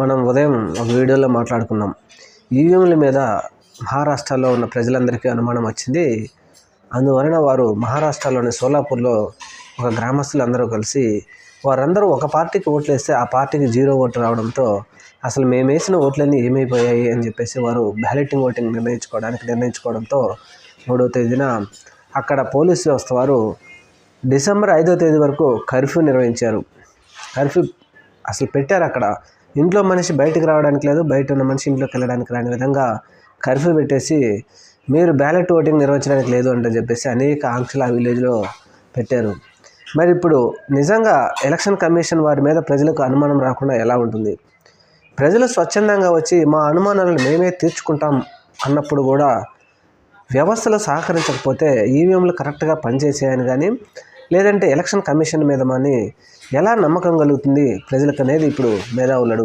మనం ఉదయం ఒక వీడియోలో మాట్లాడుకున్నాం. ఈవీఎంల మీద మహారాష్ట్రలో ఉన్న ప్రజలందరికీ అనుమానం వచ్చింది. అందువలన వారు మహారాష్ట్రలోని సోలాపూర్లో ఒక గ్రామస్తులందరూ కలిసి వారందరూ ఒక పార్టీకి ఓట్లు వేస్తే ఆ పార్టీకి జీరో ఓటు రావడంతో అసలు మేము వేసిన ఓట్లన్నీ ఏమైపోయాయి అని చెప్పేసి వారు బ్యాలెటింగ్ ఓటింగ్ నిర్ణయించుకోవడానికి నిర్ణయించుకోవడంతో మూడవ తేదీన అక్కడ పోలీస్ వ్యవస్థ వారు డిసెంబర్ ఐదో తేదీ వరకు కర్ఫ్యూ నిర్వహించారు. కర్ఫ్యూ అసలు పెట్టారు అక్కడ. ఇంట్లో మనిషి బయటకు రావడానికి లేదు బయట ఉన్న మనిషి ఇంట్లోకి వెళ్ళడానికి రాని విధంగా కర్ఫ్యూ పెట్టేసి మీరు బ్యాలెట్ ఓటింగ్ నిర్వహించడానికి లేదు అంటే చెప్పేసి అనేక ఆంక్షలు ఆ విలేజ్లో పెట్టారు. మరి ఇప్పుడు నిజంగా ఎలక్షన్ కమిషన్ వారి మీద ప్రజలకు అనుమానం రాకుండా ఎలా ఉంటుంది? ప్రజలు స్వచ్ఛందంగా వచ్చి మా అనుమానాలను మేమే తీర్చుకుంటాం అన్నప్పుడు కూడా వ్యవస్థలు సహకరించకపోతే ఈవీఎంలు కరెక్ట్గా పనిచేసాయని కానీ లేదంటే ఎలక్షన్ కమిషన్ మీద కానీ ఎలా నమ్మకం కలుగుతుంది ప్రజలకు అనేది ఇప్పుడు మేధావులు అడుగు